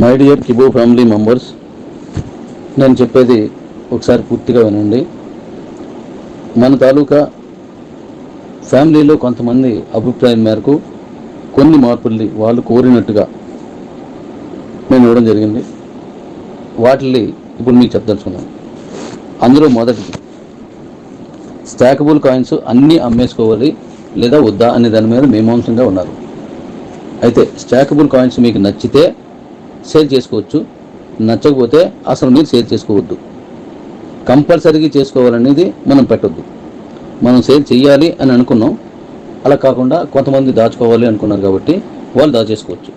My dear Kibo family members నేను చెప్పేది ఒకసారి పూర్తిగా వినండి. మన తాలూకా ఫ్యామిలీలో కొంతమంది అభిప్రాయం మేరకు కొన్ని మార్పుల్ని వాళ్ళు కోరినట్టుగా మేము ఇవ్వడం జరిగింది. వాటిని ఇప్పుడు మీకు చెప్పదలుచుకున్నాను అందులో మొదటిది స్టాకబుల్ కాయిన్స్ అన్నీ అమ్మేసుకోవాలి లేదా వద్దా అనే దాని మీద మీమాంసంగా ఉన్నారు. అయితే స్టాకబుల్ కాయిన్స్ మీకు నచ్చితే సేల్ చేసుకోవచ్చు. నచ్చకపోతే అసలు మీరు సేల్ చేసుకోవద్దు. కంపల్సరీగా చేసుకోవాలనేది మనం పెట్టొద్దు. మనం సేల్ చేయాలి అని అనుకున్నాం. అలా కాకుండా కొంతమంది దాచుకోవాలి అనుకున్నారు కాబట్టి వాళ్ళు దాచేసుకోవచ్చు.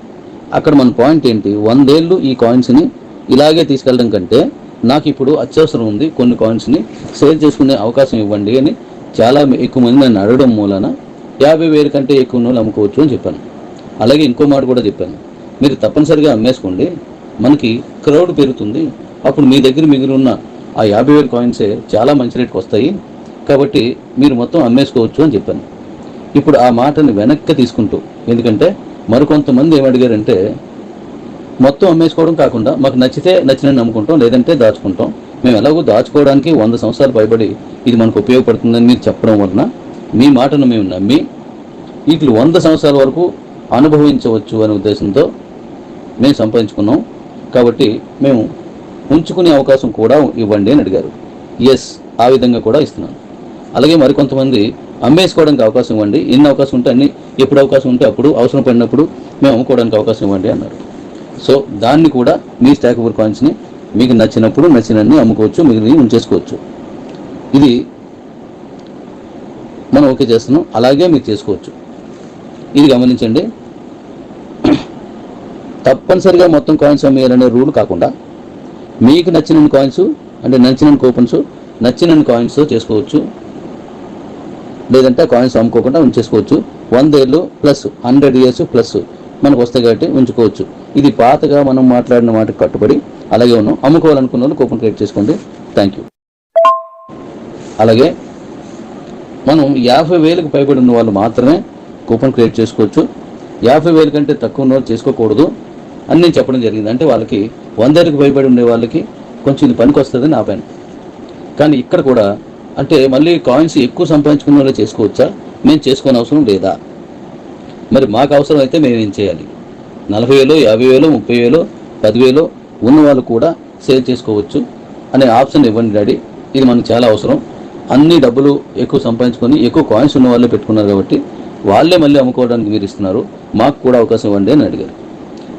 అక్కడ మన పాయింట్ ఏంటి? వందేళ్ళు ఈ కాయిన్స్ని ఇలాగే తీసుకెళ్ళడం కంటే నాకు ఇప్పుడు అత్యవసరం ఉంది కొన్ని కాయిన్స్ని సేల్ చేసుకునే అవకాశం ఇవ్వండి అని చాలా ఎక్కువ మంది నన్ను అడగడం మూలన యాభై వేల కంటే ఎక్కువ నోళ్ళు అమ్ముకోవచ్చు అని చెప్పాను. అలాగే ఇంకో మాట కూడా చెప్పాను. మీరు తప్పనిసరిగా అమ్మేసుకోండి. మనకి క్రౌడ్ పెరుగుతుంది. అప్పుడు మీ దగ్గర మిగిలి ఉన్న ఆ యాభై వేల కాయిన్సే చాలా మంచి రేట్కి వస్తాయి కాబట్టి మీరు మొత్తం అమ్మేసుకోవచ్చు అని చెప్పాను. ఇప్పుడు ఆ మాటని వెనక్కి తీసుకుంటూ ఎందుకంటే మరికొంతమంది ఏమడిగారంటే మొత్తం అమ్మేసుకోవడం కాకుండా మాకు నచ్చితే నచ్చినని నమ్ముకుంటాం లేదంటే దాచుకుంటాం. మేము ఎలాగో దాచుకోవడానికి వంద సంవత్సరాలు పైబడి ఇది మనకు ఉపయోగపడుతుందని మీరు చెప్పడం వలన మీ మాటను మేము నమ్మి వీటిని వంద సంవత్సరాల వరకు అనుభవించవచ్చు అనే ఉద్దేశంతో మేము సంపాదించుకున్నాం. కాబట్టి మేము ఉంచుకునే అవకాశం కూడా ఇవ్వండి అని అడిగారు. ఎస్ ఆ విధంగా కూడా ఇస్తున్నాను. అలాగే మరికొంతమంది అమ్మేసుకోవడానికి అవకాశం ఇవ్వండి. ఎన్ని అవకాశం ఉంటే అన్ని ఎప్పుడు అవకాశం ఉంటే అప్పుడు అవసరం పడినప్పుడు మేము అమ్ముకోవడానికి అవకాశం ఇవ్వండి అన్నారు. సో దాన్ని కూడా మీ స్టాక్ ఓవర్ కాయిన్స్ని మీకు నచ్చినప్పుడు నచ్చినన్ని అమ్ముకోవచ్చు మిగిలిన ఉంచేసుకోవచ్చు. ఇది మనం ఓకే చేస్తున్నాం. అలాగే మీరు చేసుకోవచ్చు. ఇది గమనించండి. తప్పనిసరిగా మొత్తం కాయిన్స్ అమ్మేయాలనే రూల్ కాకుండా మీకు నచ్చిన కాయిన్స్ అంటే నచ్చిన కూపన్స్ నచ్చిన కాయిన్స్ చేసుకోవచ్చు. లేదంటే కాయిన్స్ అమ్ముకోకుండా ఉంచేసుకోవచ్చు. వందేళ్ళు ప్లస్ హండ్రెడ్ ఇయర్స్ ప్లస్ మనకు వస్తాయి కాబట్టి ఉంచుకోవచ్చు. ఇది పాతగా మనం మాట్లాడిన వాటికి కట్టుబడి అలాగే ఉన్నాం అమ్ముకోవాలనుకున్న వాళ్ళు కూపన్ క్రియేట్ చేసుకోండి. థ్యాంక్ యూ అలాగే మనం యాభై వేలకు పైబడి ఉన్న వాళ్ళు మాత్రమే కూపన్ క్రియేట్ చేసుకోవచ్చు. యాభై వేల కంటే తక్కువ ఉన్న వాళ్ళు చేసుకోకూడదు. అని నేను చెప్పడం జరిగింది. అంటే వాళ్ళకి వందరికి భయపడి ఉండే వాళ్ళకి కొంచెం ఇది పనికి వస్తుందని ఆపాను కానీ ఇక్కడ కూడా అంటే మళ్ళీ కాయిన్స్ ఎక్కువ సంపాదించుకున్న వాళ్ళు చేసుకోవచ్చా? మేము చేసుకోని అవసరం లేదా? మరి మాకు అవసరం అయితే మేము ఏం చేయాలి? నలభై వేలు యాభై వేలు ముప్పై వేలు పదివేలు ఉన్న వాళ్ళు కూడా సేల్ చేసుకోవచ్చు అనే ఆప్షన్ ఇవ్వండి డాడీ. ఇది మనకు చాలా అవసరం. అన్ని డబ్బులు ఎక్కువ సంపాదించుకొని ఎక్కువ కాయిన్స్ ఉన్న వాళ్ళే పెట్టుకున్నారు కాబట్టి వాళ్ళే మళ్ళీ అమ్ముకోవడానికి మీరు ఇస్తున్నారు. మాకు కూడా అవకాశం ఇవ్వండి అని అడిగారు.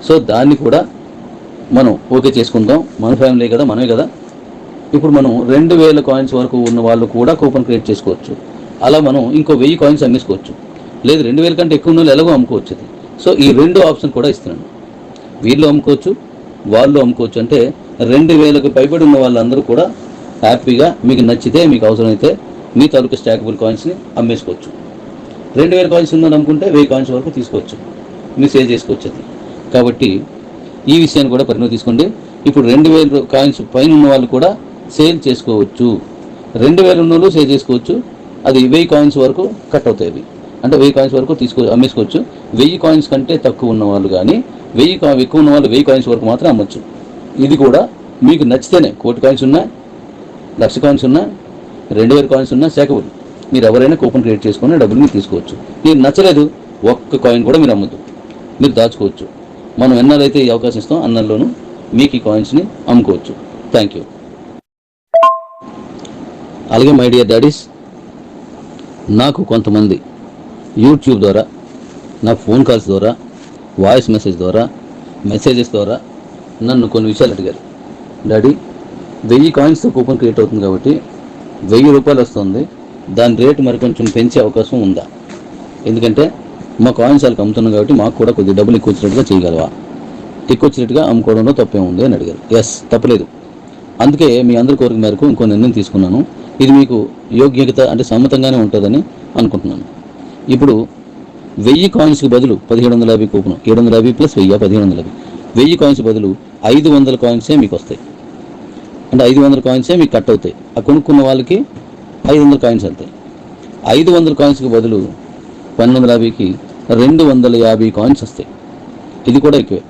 సో దాన్ని కూడా మనం ఓకే చేసుకుందాం. మన ఫ్యామిలీ కదా మనమే కదా. ఇప్పుడు మనం రెండు వేల కాయిన్స్ వరకు ఉన్న వాళ్ళు కూడా కూపన్ క్రియేట్ చేసుకోవచ్చు. అలా మనం ఇంకో వెయ్యి కాయిన్స్ అమ్మేసుకోవచ్చు. లేదు రెండు వేల కంటే ఎక్కువ ఉన్న వాళ్ళు ఎలాగో అమ్ముకోవచ్చు అది. సో ఈ రెండు ఆప్షన్ కూడా ఇస్తున్నాను. వీళ్ళు అమ్ముకోవచ్చు వాళ్ళు అమ్ముకోవచ్చు అంటే రెండు వేలకు పైబడి ఉన్న వాళ్ళందరూ కూడా హ్యాపీగా మీకు నచ్చితే మీకు అవసరమైతే మీ తాలూకు స్టాకబుల్ కాయిన్స్ని అమ్మేసుకోవచ్చు. రెండు వేల కాయిన్స్ ఉందని అనుకుంటే వెయ్యి కాయిన్స్ వరకు తీసుకోవచ్చు. మీ సేల్ చేసుకోవచ్చు అది. కాబట్టి ఈ విషయాన్ని కూడా పరిగణ తీసుకోండి. ఇప్పుడు రెండు వేల కాయిన్స్ పైన ఉన్న వాళ్ళు కూడా సేల్ చేసుకోవచ్చు. రెండు వేలు ఉన్న వాళ్ళు సేల్ చేసుకోవచ్చు. అది వెయ్యి కాయిన్స్ వరకు కట్ అవుతాయి అవి. అంటే వెయ్యి కాయిన్స్ వరకు తీసుకో అమ్మేసుకోవచ్చు. వెయ్యి కాయిన్స్ కంటే తక్కువ ఉన్న వాళ్ళు కానీ వెయ్యి ఎక్కువ ఉన్న వాళ్ళు వెయ్యి కాయిన్స్ వరకు మాత్రం అమ్మొచ్చు. ఇది కూడా మీకు నచ్చితేనే కోటి కాయిన్స్ ఉన్నా లక్ష కాయిన్స్ ఉన్నా రెండు వేల కాయిన్స్ ఉన్నా సేకబుల్ మీరు ఎవరైనా కూపన్ క్రియేట్ చేసుకుని డబ్బులు మీరు తీసుకోవచ్చు. మీరు నచ్చలేదు ఒక్క కాయిన్ కూడా మీరు అమ్మద్దు. మీరు దాచుకోవచ్చు. మనం ఎన్నారైతే ఈ అవకాశం ఇస్తాం అన్నల్లోనూ మీకు ఈ కాయిన్స్ని అమ్ముకోవచ్చు. థ్యాంక్ యూ అలాగే మై డియర్ డాడీస్ నాకు కొంతమంది యూట్యూబ్ ద్వారా నా ఫోన్ కాల్స్ ద్వారా వాయిస్ మెసేజ్ ద్వారా మెసేజెస్ ద్వారా నన్ను కొన్ని విషయాలు అడిగారు. డాడీ వెయ్యి కాయిన్స్తో కూపన్ క్రియేట్ అవుతుంది కాబట్టి వెయ్యి రూపాయలు వస్తుంది. దాని రేటు మరి కొంచెం పెంచే అవకాశం ఉందా? ఎందుకంటే మా కాయిన్స్ వాళ్ళకి అమ్ముతున్నాం కాబట్టి మాకు కూడా కొద్ది డబ్బులు ఎక్కువ వచ్చినట్టుగా చేయగలవా? ఎక్కువ వచ్చినట్టుగా అమ్ముకోవడంలో తప్పే ఉంది అని అడిగారు. ఎస్ తప్పలేదు. అందుకే మీ అందరి కోరిక మేరకు ఇంకో నిర్ణయం తీసుకున్నాను. ఇది మీకు యోగ్యత అంటే సమ్మతంగానే ఉంటుందని అనుకుంటున్నాను. ఇప్పుడు వెయ్యి కాయిన్స్కి బదులు పదిహేడు వందల యాభై కూపన్ ఏడు వందల యాభై ప్లస్ వెయ్యి పదిహేడు వందల యాభై. వెయ్యి కాయిన్స్ బదులు ఐదు వందల కాయిన్సే మీకు వస్తాయి. అంటే ఐదు వందల కాయిన్సే మీకు కట్ అవుతాయి. ఆ కొనుక్కున్న వాళ్ళకి ఐదు వందల కాయిన్స్ వెళ్తాయి. ఐదు వందల కాయిన్స్కి బదులు పన్నెండు వందల యాభైకి రెండు వందల యాభై కాయిన్స్ వస్తాయి. ఇది కూడా ఎక్కువే.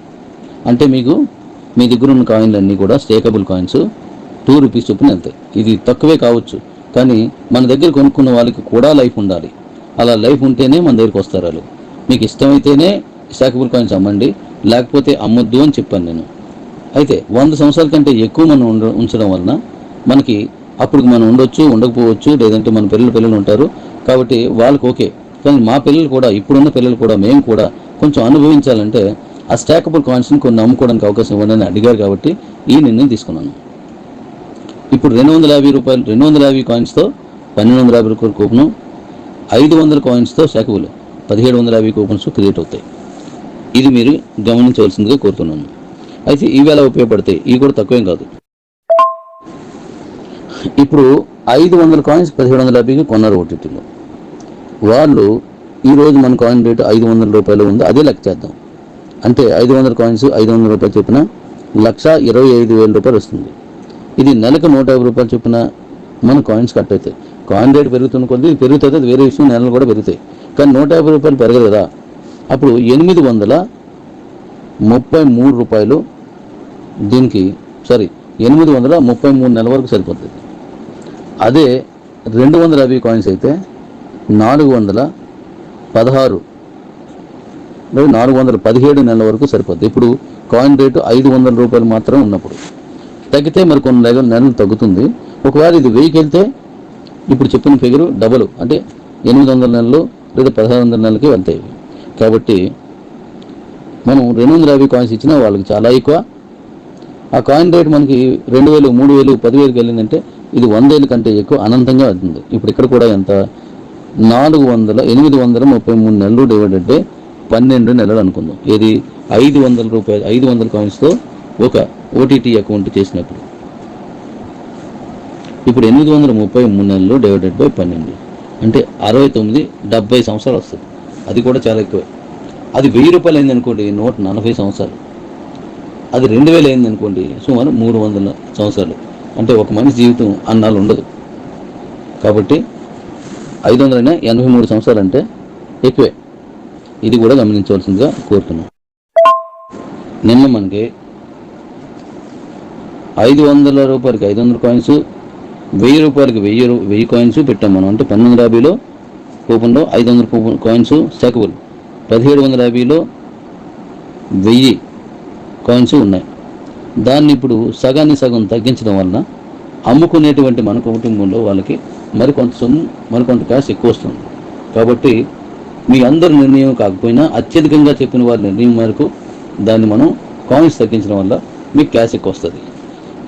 అంటే మీకు మీ దగ్గర ఉన్న కాయిన్లు అన్నీ కూడా స్టేకబుల్ కాయిన్స్ టూ రూపీస్ చొప్పున వెళ్తాయి. ఇది తక్కువే కావచ్చు కానీ మన దగ్గర కొనుక్కున్న వాళ్ళకి కూడా లైఫ్ ఉండాలి. అలా లైఫ్ ఉంటేనే మన దగ్గరికి వస్తారు వాళ్ళు. మీకు ఇష్టమైతేనే స్టేకబుల్ కాయిన్స్ అమ్మండి లేకపోతే అమ్మొద్దు అని చెప్పాను నేను. అయితే వంద సంవత్సరాల కంటే ఎక్కువ మనం ఉండ ఉంచడం వలన మనకి అప్పుడు మనం ఉండొచ్చు ఉండకపోవచ్చు లేదంటే మన పిల్లలు పిల్లలు ఉంటారు కాబట్టి వాళ్ళకి ఓకే. కానీ మా పిల్లలు కూడా ఇప్పుడున్న పిల్లలు కూడా మేము కూడా కొంచెం అనుభవించాలంటే ఆ స్టాకబుల్ కాయిన్స్ని కొన్ని అమ్ముకోవడానికి అవకాశం ఇవ్వండి అని అడిగారు కాబట్టి ఈ నిర్ణయం తీసుకున్నాను. ఇప్పుడు రెండు వందల యాభై రూపాయలు రెండు వందల యాభై కాయిన్స్తో పన్నెండు వందల యాభై రూపాయల కూపను ఐదు వందల కాయిన్స్తో స్టాకబుల్ పదిహేడు వందల యాభై కూపన్స్ క్రియేట్ అవుతాయి. ఇది మీరు గమనించవలసిందిగా కోరుతున్నాను. అయితే ఇవి ఎలా ఉపయోగపడతాయి? ఇవి కూడా తక్కువేం కాదు. ఇప్పుడు ఐదు వందల కాయిన్స్ పదిహేడు వందల యాభైకి కొన్నారు ఓటీటీలో వాళ్ళు ఈరోజు మన కాయిన్ రేటు ఐదు వందల రూపాయలు ఉంది అదే లెక్క చేద్దాం. అంటే ఐదు వందల కాయిన్స్ ఐదు వందల రూపాయలు చొప్పున లక్ష ఇరవై ఐదు వేల రూపాయలు వస్తుంది. ఇది నెలకు నూట యాభై రూపాయలు చొప్పున మన కాయిన్స్ కట్ అవుతాయి కాయిన్ రేట్ పెరుగుతున్న కొద్ది పెరుగుతుంది అది వేరే విషయం నెలలు కూడా పెరుగుతాయి. కానీ నూట యాభై రూపాయలు పెరగదు కదా. అప్పుడు ఎనిమిది వందల ముప్పై మూడు రూపాయలు దీనికి సారీ ఎనిమిది వందల ముప్పై మూడు నెలల వరకు సరిపోతుంది. అదే రెండు వందల యాభై కాయిన్స్ అయితే నాలుగు వందల పదహారు. నాలుగు వందల పదిహేడు నెలల వరకు సరిపోద్ది. ఇప్పుడు కాయిన్ రేటు ఐదు వందల రూపాయలు మాత్రం ఉన్నప్పుడు. తగ్గితే మరి కొన్ని నెలలు నెలలు తగ్గుతుంది. ఒకవేళ ఇది వెయ్యికి వెళ్తే ఇప్పుడు చెప్పిన ఫిగరు డబుల్ అంటే ఎనిమిది వందల నెలలు లేదా పదహారు వందల నెలలకి వెళ్తాయి కాబట్టి మనం రెండు వందల యాభై కాయిన్స్ ఇచ్చినా వాళ్ళకి చాలా ఎక్కువ. ఆ కాయిన్ రేట్ మనకి రెండు వేలు మూడు వేలు పదివేలకు వెళ్ళిందంటే ఇది వందేళ్ళ కంటే ఎక్కువ అనంతంగా వెళ్తుంది. ఇప్పుడు ఇక్కడ కూడా ఎంత? నాలుగు వందల ఎనిమిది వందల ముప్పై మూడు నెలలు డివైడెడ్ బై పన్నెండు నెలలు అనుకుందాం. ఇది ఐదు వందల రూపాయలు ఐదు వందల కాయిన్స్తో ఒక ఓటీటీ అకౌంట్ చేసినప్పుడు. ఇప్పుడు ఎనిమిది వందల ముప్పై మూడు నెలలు డివైడెడ్ బై పన్నెండు. అంటే అరవై తొమ్మిది డెబ్బై సంవత్సరాలు వస్తుంది. అది కూడా చాలా ఎక్కువ. అది వెయ్యి రూపాయలు అయిందనుకోండి నూట నలభై సంవత్సరాలు. అది రెండు వేలు అయింది అనుకోండి సుమారు మూడు వందల సంవత్సరాలు. అంటే ఒక మనిషి జీవితం అన్నాళ్ళు ఉండదు. కాబట్టి ఐదు వందల ఎనభై మూడు సంవత్సరాలు అంటే ఎక్కువే. ఇది కూడా గమనించవలసిందిగా కోరుతున్నాం. నిన్న మనకి ఐదు వందల రూపాయలకి ఐదు వందల కాయిన్స్ వెయ్యి రూపాయలకి వెయ్యి వెయ్యి కాయిన్స్ పెట్టాం మనం. అంటే పంతొమ్మిది వందల యాభైలో కూపన్లో ఐదు వందల కూపన్ కాయిన్స్ సెకబుల్. పదిహేడు వందల యాభైలో వెయ్యి కాయిన్స్ ఉన్నాయి. దాన్ని ఇప్పుడు సగాన్ని సగం తగ్గించడం వలన అమ్ముకునేటువంటి మన కుటుంబంలో వాళ్ళకి మరికొంత సొమ్ము మరికొంత క్యాష్ ఎక్కువ వస్తుంది. కాబట్టి మీ అందరి నిర్ణయం కాకపోయినా అత్యధికంగా చెప్పిన వారి నిర్ణయం మేరకు దాన్ని మనం కాయిన్స్ తగ్గించడం వల్ల మీకు క్యాష్ ఎక్కువ వస్తుంది.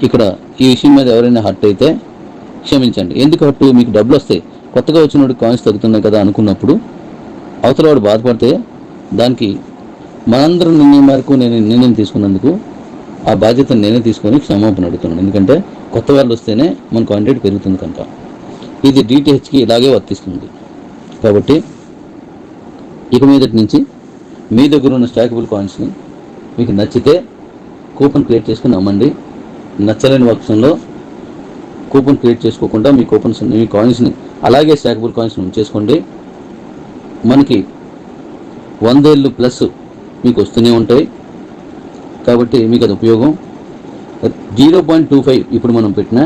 ఇక్కడ ఈ విషయం మీద ఎవరైనా హర్ట్ అయితే క్షమించండి. ఎందుకు హట్టు మీకు డబ్బులు వస్తాయి కొత్తగా వచ్చినప్పుడు కాయిన్స్ తగ్గుతున్నాయి కదా అనుకున్నప్పుడు అవతల వాడు బాధపడితే దానికి మనందరి నిర్ణయం మేరకు నేను నిర్ణయం తీసుకున్నందుకు ఆ బాధ్యతను నేనే తీసుకొని క్షమాపణ అడుగుతున్నాను. ఎందుకంటే కొత్త వాళ్ళు వస్తేనే మన కాంటాక్ట్ పెరుగుతుంది కనుక. ఇది డిటిహెచ్కి ఇలాగే వర్తిస్తుంది. కాబట్టి ఇక మీదటి నుంచి మీ దగ్గర ఉన్న స్టాకబుల్ కాయిన్స్ని మీకు నచ్చితే కూపన్ క్రియేట్ చేసుకుని అమ్మండి నచ్చలేని పక్షంలో కూపన్ క్రియేట్ చేసుకోకుండా మీ కూపన్స్ మీ కాయిన్స్ని అలాగే స్టాకబుల్ కాయిన్స్ని ఉంచేసుకోండి. మనకి వందేళ్ళు ప్లస్ మీకు వస్తూనే ఉంటాయి. కాబట్టి మీకు అది ఉపయోగం. జీరో పాయింట్ టూ ఫైవ్ ఇప్పుడు మనం పెట్టిన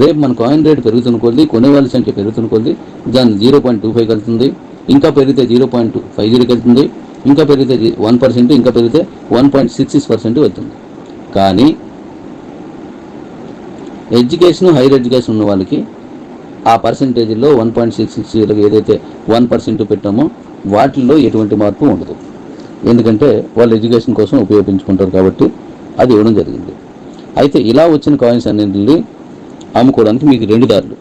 రేపు మన కాయిన్ రేట్ పెరుగుతున్న కొద్దీ కొనేవాళ్ళ సంఖ్య పెరుగుతున్న కొద్దీ దాన్ని జీరో పాయింట్ టూ ఫైవ్ కలుతుంది. ఇంకా పెరిగితే జీరో పాయింట్ ఫైవ్ జీరోకి వెళ్తుంది. ఇంకా పెరిగితే వన్ పర్సెంట్ ఇంకా పెరిగితే one point six six percent వెళ్తుంది. కానీ ఎడ్యుకేషన్ హైయర్ ఎడ్యుకేషన్ ఉన్న వాళ్ళకి ఆ పర్సంటేజ్లో వన్ పాయింట్ సిక్స్ సిక్స్ జీరోకి ఏదైతే వన్ పర్సెంట్ పెట్టామో వాటిల్లో ఎటువంటి మార్పు ఉండదు. ఎందుకంటే వాళ్ళు ఎడ్యుకేషన్ కోసం ఉపయోగించుకుంటారు కాబట్టి అది ఇవ్వడం జరిగింది. అయితే ఇలా వచ్చిన కాయిన్స్ అన్నింటిని అమ్ముకోవడానికి మీకు రెండు దారులు.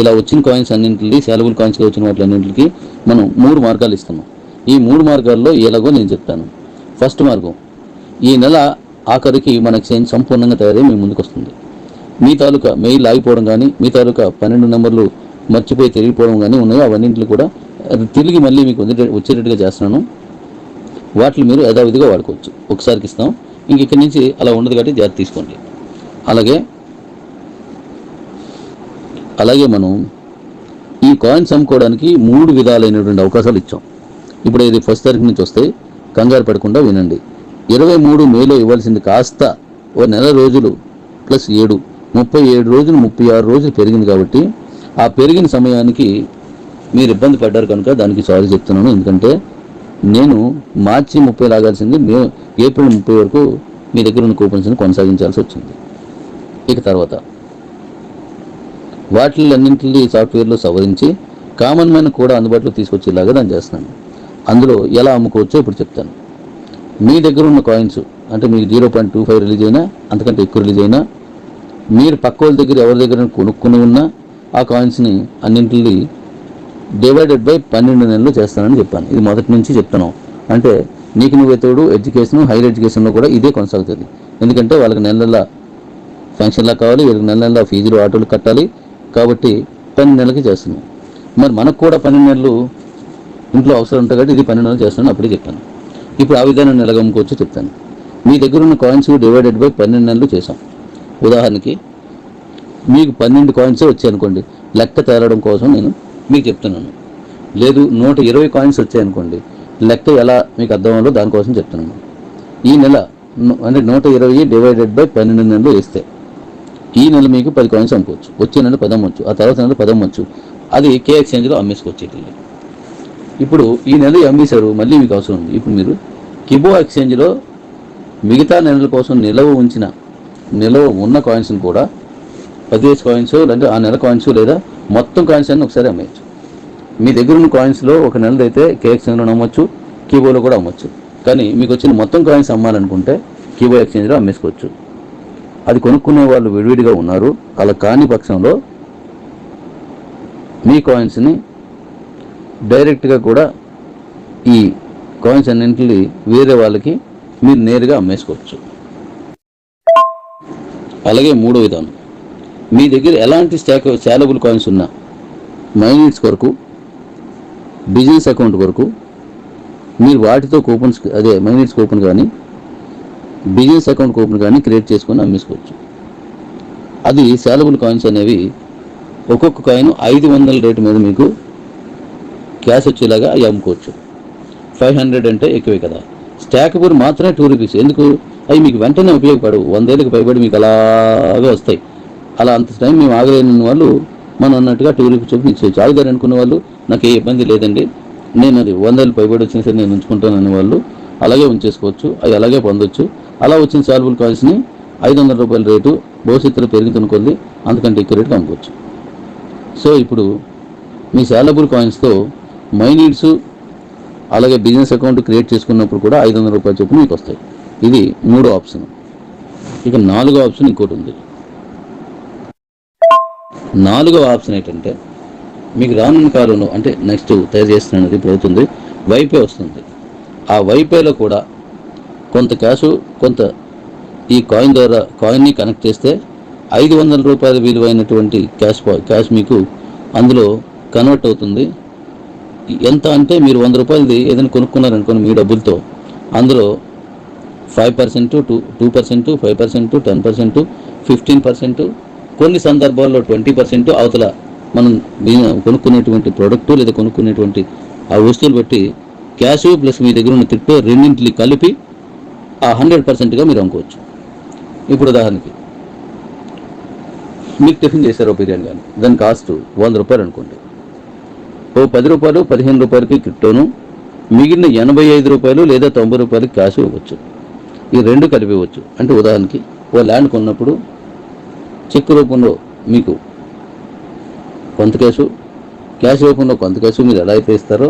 ఇలా వచ్చిన కాయిన్స్ అన్నింటినీ సేలబుల్ కాయిన్స్గా వచ్చిన వాటిలన్నింటికి మనం మూడు మార్గాలు ఇస్తున్నాం. ఈ మూడు మార్గాల్లో ఎలాగో నేను చెప్తాను. ఫస్ట్ మార్గం ఈ నెల ఆఖరికి మన ఎక్స్చేంజ్ సంపూర్ణంగా తయారై మీ ముందుకు వస్తుంది. మీ తాలూకా మెయిల్ ఆగిపోవడం కానీ మీ తాలూకా పన్నెండు నెంబర్లు మర్చిపోయి తిరిగిపోవడం కానీ ఉన్నాయో అవన్నింటిని కూడా తిరిగి మళ్ళీ మీకు వచ్చేటట్టుగా చేస్తున్నాను. వాటిని మీరు యథావిధిగా వాడుకోవచ్చు. ఒకసారికి ఇస్తాం. ఇంక ఇక్కడి నుంచి అలా ఉండదు కాబట్టి జాగ్రత్త తీసుకోండి. అలాగే అలాగే మనం ఈ కాయిన్స్ అమ్ముకోవడానికి మూడు విధాలైనటువంటి అవకాశాలు ఇచ్చాం. ఇప్పుడు ఇది ఫస్ట్ తారీఖు నుంచి వస్తే కంగారు పడకుండా వినండి. ఇరవై మూడు మేలో ఇవ్వాల్సింది కాస్త ఓ నెల రోజులు ప్లస్ ఏడు ముప్పై ఏడు రోజులు ముప్పై ఆరు రోజులు పెరిగింది కాబట్టి ఆ పెరిగిన సమయానికి మీరు ఇబ్బంది పడ్డారు కనుక దానికి సారీ చెప్తున్నాను. ఎందుకంటే నేను మార్చి ముప్పై లాగాల్సింది మే ఏప్రిల్ ముప్పై వరకు మీ దగ్గర ఉన్న కూపన్స్ని కొనసాగించాల్సి వచ్చింది. ఇక తర్వాత వాటిలన్నింటినీ సాఫ్ట్వేర్లో సవరించి కామన్ మ్యాన్ కూడా అందుబాటులో తీసుకొచ్చేలాగా దాన్ని చేస్తున్నాను. అందులో ఎలా అమ్ముకోవచ్చో ఇప్పుడు చెప్తాను. మీ దగ్గర ఉన్న కాయిన్స్ అంటే మీకు zero point two five release అయినా అంతకంటే ఎక్కువ రిలీజ్ అయినా మీరు పక్క వాళ్ళ దగ్గర ఎవరి దగ్గర కొనుక్కుని ఉన్నా ఆ కాయిన్స్ని అన్నింటినీ డివైడెడ్ బై పన్నెండు నెలలు చేస్తానని చెప్పాను. ఇది మొదటి నుంచి చెప్తున్నాం. అంటే నీకు నువ్వే తోడు ఎడ్యుకేషన్ హైయర్ ఎడ్యుకేషన్లో కూడా ఇదే కొనసాగుతుంది. ఎందుకంటే వాళ్ళకి నెల నెల ఫంక్షన్లా కావాలి వీళ్ళకి నెల నెల ఫీజులు ఆటోలు కట్టాలి కాబట్టి పన్నెండు నెలలకి చేస్తున్నాం. మరి మనకు కూడా పన్నెండు నెలలు ఇంట్లో అవసరం ఉంటుంది కాబట్టి ఇది పన్నెండు నెలలు చేస్తున్నాను అప్పుడే చెప్పాను. ఇప్పుడు ఆ విధానం ఎలాగమ్ముకోవచ్చో చెప్తాను. మీ దగ్గర ఉన్న కాయిన్స్ డివైడెడ్ బై పన్నెండు నెలలు చేసాం ఉదాహరణకి మీకు పన్నెండు కాయిన్స్ వచ్చాయనుకోండి లెక్క తేలడం కోసం నేను మీకు చెప్తున్నాను. లేదు నూట ఇరవై కాయిన్స్ వచ్చాయనుకోండి లెక్క ఎలా మీకు అర్థం దానికోసం చెప్తున్నాను. ఈ నెల అంటే నూట ఇరవై డివైడెడ్ బై పన్నెండు నెలలు వేస్తే ఈ నెల మీకు పది కాయిన్స్ అమ్ముకోవచ్చు. వచ్చే నెల పదం వచ్చు ఆ తర్వాత నెల పదం వచ్చు అది కే ఎక్స్చేంజ్లో అమ్మేసుకొచ్చేది ఇప్పుడు ఈ నెల అమ్మేశారు మళ్ళీ మీకు అవసరం ఉంది. ఇప్పుడు మీరు కిబో ఎక్స్చేంజ్లో మిగతా నెలల కోసం నిలవ ఉంచిన నిలవ ఉన్న కాయిన్స్ని కూడా పదివేసి కాయిన్స్ లేదా ఆ నెల కాయిన్స్ లేదా మొత్తం కాయిన్స్ అన్ని ఒకసారి అమ్మేయచ్చు. మీ దగ్గర ఉన్న కాయిన్స్లో ఒక నెలది అయితే కే ఎక్స్చేంజ్లో అమ్మొచ్చు కీబోలో కూడా అమ్మొచ్చు. కానీ మీకు వచ్చిన మొత్తం కాయిన్స్ అమ్మాలనుకుంటే కీబో ఎక్స్చేంజ్లో అమ్మేసుకోవచ్చు. అది కొనుక్కునే వాళ్ళు విడివిడిగా ఉన్నారు. అలా కాని పక్షంలో మీ కాయిన్స్ని డైరెక్ట్గా కూడా ఈ కాయిన్స్ అన్నింటిని వేరే వాళ్ళకి మీరు నేరుగా అమ్మేసుకోవచ్చు. అలాగే మూడో విధానం. మీ దగ్గర ఎలాంటి స్టాక్ సేలబుల్ కాయిన్స్ ఉన్నా మైనిట్స్ కొరకు బిజినెస్ అకౌంట్ కొరకు మీరు వాటితో కూపన్స్ అదే మైనిట్స్ కూపన్ కానీ బిజినెస్ అకౌంట్ కూపన్ కానీ క్రియేట్ చేసుకొని అమ్మేసుకోవచ్చు. అది సేలబుల్ కాయిన్స్ అనేవి ఒక్కొక్క కాయిన్ ఐదు వందల రేటు మీద మీకు క్యాష్ వచ్చేలాగా అవి అమ్ముకోవచ్చు. ఫైవ్ హండ్రెడ్ అంటే ఎక్కువే కదా. స్టాకబుల్ మాత్రమే టూ రూపీస్. ఎందుకు? అవి మీకు వెంటనే ఉపయోగపడవు. వందేళ్ళకి పైబడి మీకు అలాగే వస్తాయి. అలా అంత టైం మేము ఆగలేని వాళ్ళు మనం అన్నట్టుగా టూరికి రూపీస్ చొప్పున ఇచ్చేయచ్చు ఆగుదారు అనుకున్న వాళ్ళు నాకు ఏ ఇబ్బంది లేదండి. నేను అది వందలు పైబడి వచ్చిన సరే నేను ఉంచుకుంటానని వాళ్ళు అలాగే ఉంచేసుకోవచ్చు అవి అలాగే పొందొచ్చు. అలా వచ్చిన సాల్బుల్ కాయిన్స్ని ఐదు వందల రూపాయల రేటు భవిష్యత్తులో పెరుగుతున్న కొద్ది అంతకంటే ఎక్కువ రేటుకి అమ్ముకోవచ్చు. సో ఇప్పుడు మీ సాలబుల్ కాయిన్స్తో మైనీడ్స్ అలాగే బిజినెస్ అకౌంట్ క్రియేట్ చేసుకున్నప్పుడు కూడా ఐదు వందల రూపాయలు చొప్పున మీకు వస్తాయి. ఇది మూడో ఆప్షన్. ఇక నాలుగో ఆప్షన్ ఇంకోటి ఉంది. నాలుగవ ఆప్షన్ ఏంటంటే మీకు రానున్న కాలంలో అంటే నెక్స్ట్ తయారు చేస్తున్నది ఇప్పుడు అవుతుంది వైపే వస్తుంది. ఆ వైపేలో కూడా కొంత క్యాష్ కొంత ఈ కాయిన్ ద్వారా కాయిన్ని కనెక్ట్ చేస్తే ఐదు వందల రూపాయల విలువైనటువంటి క్యాష్ క్యాష్ మీకు అందులో కన్వర్ట్ అవుతుంది. ఎంత అంటే మీరు వంద రూపాయలది ఏదైనా కొనుక్కున్నారనుకోండి మీ డబ్బులతో అందులో five percent two two percent five percent ten percent fifteen percent కొన్ని సందర్భాల్లో ట్వంటీ పర్సెంట్ అవతల మనం కొనుక్కునేటువంటి ప్రోడక్ట్ లేదా కొనుక్కునేటువంటి ఆ వస్తువులు బట్టి క్యాష్ ప్లస్ మీ దగ్గర ఉన్న క్రిప్టో రెండింటిని కలిపి ఆ హండ్రెడ్ పర్సెంట్గా మీరు అమ్ముకోవచ్చు. ఇప్పుడు ఉదాహరణకి మీకు టిఫిన్ చేశారు ఓ బిర్యానీ కానీ దాని కాస్ట్ వంద రూపాయలు అనుకోండి. ఓ పది రూపాయలు పదిహేను రూపాయలకి క్రిప్టోను మిగిలిన ఎనభై ఐదు రూపాయలు లేదా తొంభై రూపాయలకి క్యాష్ ఇవ్వచ్చు. ఈ రెండు కలిపి ఇవ్వచ్చు. అంటే ఉదాహరణకి ఓ ల్యాండ్ కొన్నప్పుడు చెక్ రూపంలో మీకు కొంత క్యాషు క్యాష్ రూపంలో కొంత క్యాషు మీరు ఎలా అయితే ఇస్తారో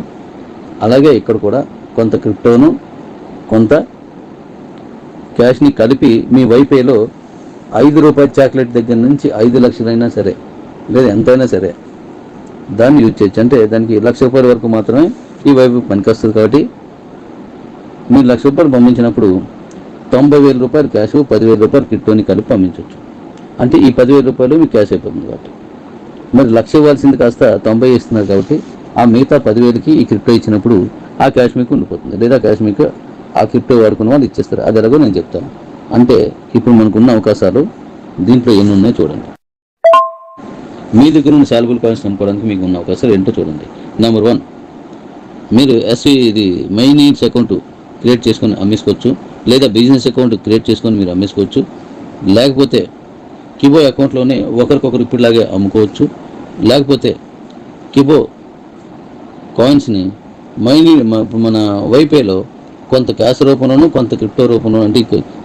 అలాగే ఇక్కడ కూడా కొంత క్రిప్టోను కొంత క్యాష్ని కలిపి మీ వైపేలో ఐదు రూపాయల చాక్లెట్ దగ్గర నుంచి ఐదు లక్షలైనా సరే లేదా ఎంతైనా సరే దాన్ని యూజ్ చేయొచ్చు. అంటే దానికి లక్ష రూపాయల వరకు మాత్రమే ఈ వైపు పనికొస్తుంది కాబట్టి మీరు లక్ష రూపాయలు పంపించినప్పుడు తొంభై వేల రూపాయలు క్యాష్ పదివేల రూపాయలు కిట్టోని కలిపి పంపించవచ్చు అంటే ఈ పదివేల రూపాయలు మీకు క్యాష్ అయిపోతుంది కాబట్టి. మరి లక్ష ఇవ్వాల్సింది కాస్త తొంభై ఇస్తున్నారు కాబట్టి ఆ మిగతా పదివేలకి ఈ క్రిప్టో ఇచ్చినప్పుడు ఆ క్యాష్ మీకు ఉండిపోతుంది. లేదా క్యాష్ మీకు ఆ క్రిప్టో వాడుకున్న వాళ్ళు ఇచ్చేస్తారు. అది ఎలాగో నేను చెప్తాను. అంటే ఇప్పుడు మనకున్న అవకాశాలు దీంట్లో ఎన్ని ఉన్నాయో చూడండి. మీ దగ్గర ఉన్న శాలబుల్ కాయిన్స్ అమ్ముకోవడానికి మీకు ఉన్న అవకాశాలు ఏంటో చూడండి. నెంబర్ వన్ మీరు ఎస్వి ఇది మై నీడ్స్ అకౌంట్ క్రియేట్ చేసుకొని అమ్మేసుకోవచ్చు. లేదా బిజినెస్ అకౌంట్ క్రియేట్ చేసుకొని మీరు అమ్మేసుకోవచ్చు. లేకపోతే కిబో అకౌంట్లోనే ఒకరికొకరు ఇప్పుడులాగే అమ్ముకోవచ్చు. లేకపోతే కిబో కాయిన్స్ని మైని మన వైపేలో కొంత క్యాష్ రూపంలోనూ కొంత క్రిప్టో రూపంలో అంటే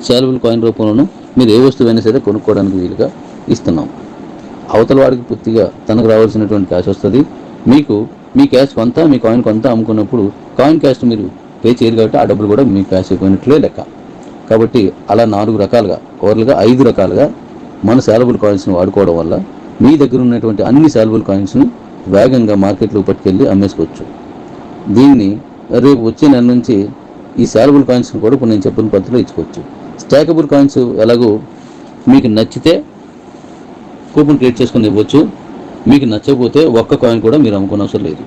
సేలబుల్ కాయిన్ రూపంలోనూ మీరు ఏ వస్తువైనా సరే కొనుక్కోవడానికి వీలుగా ఇస్తున్నాం. అవతల వాడికి పూర్తిగా తనకు రావాల్సినటువంటి క్యాష్ వస్తుంది. మీకు మీ క్యాష్ కొంత మీ కాయిన్ కొంత అమ్ముకున్నప్పుడు కాయిన్ క్యాష్ మీరు పే చేయరు కాబట్టి ఆ డబ్బులు కూడా మీ క్యాష్ అయిపోయినట్లే లెక్క. కాబట్టి అలా నాలుగు రకాలుగా ఓవర్లుగా ఐదు రకాలుగా మన శాలబుల్ కాయిన్స్ని వాడుకోవడం వల్ల మీ దగ్గర ఉన్నటువంటి అన్ని శాలబుల్ కాయిన్స్ని వేగంగా మార్కెట్లో పట్టుకెళ్ళి అమ్మేసుకోవచ్చు. దీన్ని రేపు వచ్చే నెల నుంచి ఈ శాలబుల్ కాయిన్స్ని కూడా ఇప్పుడు నేను చెప్పిన పద్ధతిలో ఇచ్చుకోవచ్చు. స్టాకబుల్ కాయిన్స్ ఎలాగో మీకు నచ్చితే కూపన్ క్రియేట్ చేసుకుని ఇవ్వచ్చు. మీకు నచ్చకపోతే ఒక్క కాయిన్ కూడా మీరు అమ్ముకునే అవసరం లేదు.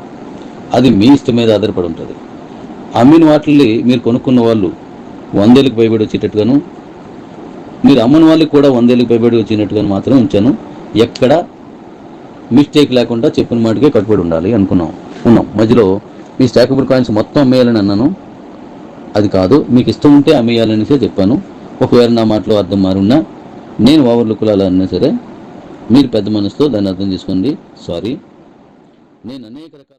అది మీ ఇష్టం మీద ఆధారపడి ఉంటుంది. అమ్మిన వాటిని మీరు కొనుక్కున్న వాళ్ళు వందేళ్ళకి పైబడి వచ్చేటట్టుగాను మీరు అమ్మని వాళ్ళకి కూడా వందేళ్ళకి పైబడి వచ్చినట్టుగా మాత్రం ఉంచాను. ఎక్కడ మిస్టేక్ లేకుండా చెప్పిన మాటకే కట్టుబడి ఉండాలి అనుకున్నాం. ఉన్నాం. మధ్యలో మీ స్టాకబుల్ కాయిన్స్ మొత్తం అమ్మేయాలని అన్నాను. అది కాదు మీకు ఇష్టం ఉంటే అమ్మేయాలనేసే చెప్పాను. ఒకవేళ నా మాటలో అర్థం మారున్నా నేను ఓవర్ అలా అన్నా సరే మీరు పెద్ద మనసుతో దాన్ని అర్థం చేసుకోండి. సారీ నేను అనేక రకాల